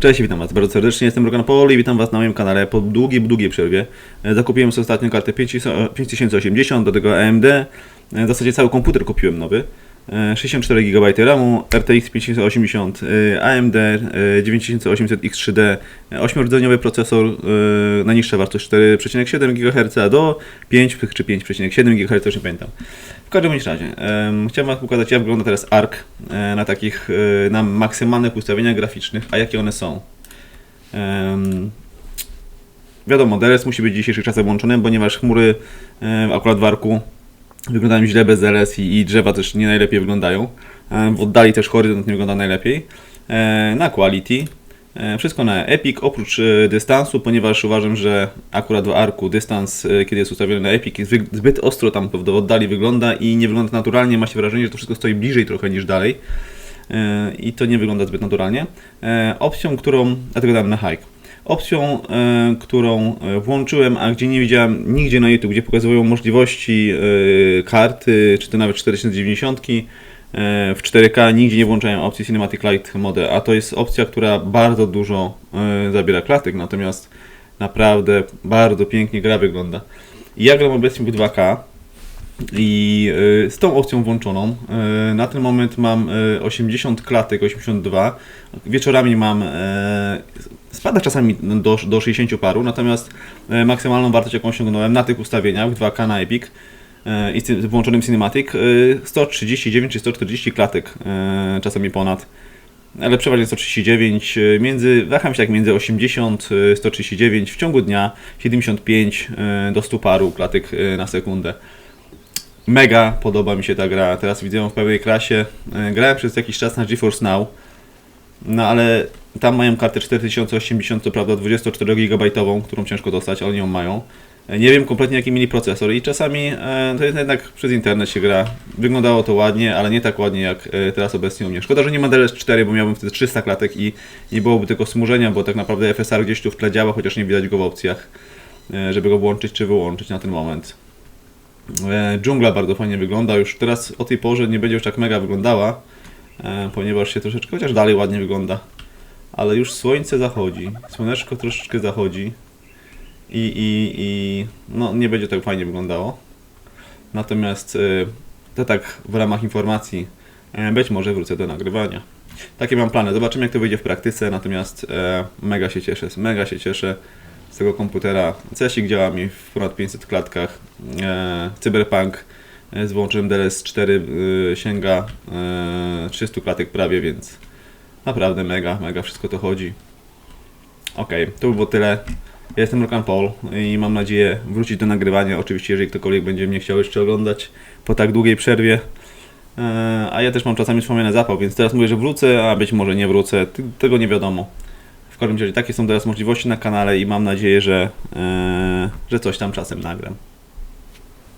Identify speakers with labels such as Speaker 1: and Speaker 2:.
Speaker 1: Cześć, witam Was bardzo serdecznie, jestem Rogan Paul i witam Was na moim kanale po długiej, długiej przerwie. E, Zakupiłem sobie ostatnio kartę 5080, do tego AMD. E, W zasadzie cały komputer kupiłem nowy. E, 64 GB RAMu, RTX 5080, e, AMD e, 9800 X3D, e, 8-rdzeniowy procesor, e, najniższa wartość 4,7 GHz do 5 czy 5,7 GHz, już nie pamiętam. W każdym razie, em, chciałem Wam pokazać jak wygląda teraz ARC e, na takich, e, na maksymalnych ustawieniach graficznych, a jakie one są. Wiadomo, DLS musi być w dzisiejszych czasach włączony, ponieważ chmury e, akurat w ARCu wyglądają źle bez DLS i, i drzewa też nie najlepiej wyglądają. E, W oddali też horyzont nie wygląda najlepiej. E, Na quality. E, Wszystko na Epic, oprócz dystansu, ponieważ uważam, że akurat w arku dystans, kiedy jest ustawiony na Epic, jest zbyt ostro tam w oddali wygląda i nie wygląda naturalnie. Ma się wrażenie, że to wszystko stoi bliżej trochę niż dalej. I to nie wygląda zbyt naturalnie. Opcją, którą, dlatego dałem na hike. Opcją, e, którą e, włączyłem, a gdzie nie widziałem nigdzie na YouTube, gdzie pokazują możliwości e, karty, czy to nawet 4090 e, w 4K, nigdzie nie włączałem opcji Cinematic Light Mode, a to jest opcja, która bardzo dużo zabiera klatek, natomiast naprawdę bardzo pięknie gra wygląda. Ja gram obecnie w 2K, i y, z tą opcją włączoną y, na ten moment mam y, 80 klatek, 82. Wieczorami mam, y, spada czasami do, do 60 paru, natomiast y, maksymalną wartość jaką osiągnąłem na tych ustawieniach w 2K na Epic y, i z włączonym Cinematic y, 139 czy 140 klatek, y, czasami ponad. Ale przeważnie 139, y, między, waham się tak między 80, y, 139 w ciągu dnia, 75 y, do 100 paru klatek y, na sekundę. Mega podoba mi się ta gra. Teraz widzę ją w pełnej klasie. E, Grałem przez jakiś czas na GeForce Now. No ale tam mają kartę 4080, co prawda 24 GB, którą ciężko dostać, oni ją mają. E, Nie wiem kompletnie jaki mieli procesor i czasami e, to jest jednak przez internet się gra. Wyglądało to ładnie, ale nie tak ładnie jak teraz obecnie u mnie. Szkoda, że nie ma DLS4, bo miałbym wtedy 300 klatek i nie byłoby tylko smużenia, bo tak naprawdę FSR gdzieś tu w tle działa, chociaż nie widać go w opcjach, żeby go włączyć czy wyłączyć na ten moment. E, Dżungla bardzo fajnie wygląda. Już teraz o tej porze nie będzie już tak mega wyglądała, e, ponieważ się troszeczkę, chociaż dalej ładnie wygląda. Ale już słońce zachodzi, słoneczko troszeczkę zachodzi i, i, i no, nie będzie tak fajnie wyglądało. Natomiast e, to tak w ramach informacji, być może wrócę do nagrywania. Takie mam plany. Zobaczymy jak to wyjdzie w praktyce, natomiast mega się cieszę, mega się cieszę z tego komputera. CSIK działa mi w ponad 500 klatkach. E, Cyberpunk e, z włączeniem DLS4 e, sięga e, 300 klatek prawie, więc naprawdę mega, mega wszystko to chodzi. Okej, to by było tyle. Ja jestem Rokan Paul i mam nadzieję wrócić do nagrywania. Oczywiście, jeżeli ktokolwiek będzie mnie chciał jeszcze oglądać po tak długiej przerwie. E, A ja też mam czasami wspomniany zapał, więc teraz mówię, że wrócę, a być może nie wrócę. Tego nie wiadomo. W każdym razie takie są teraz możliwości na kanale i mam nadzieję, że, e, że coś tam czasem nagram.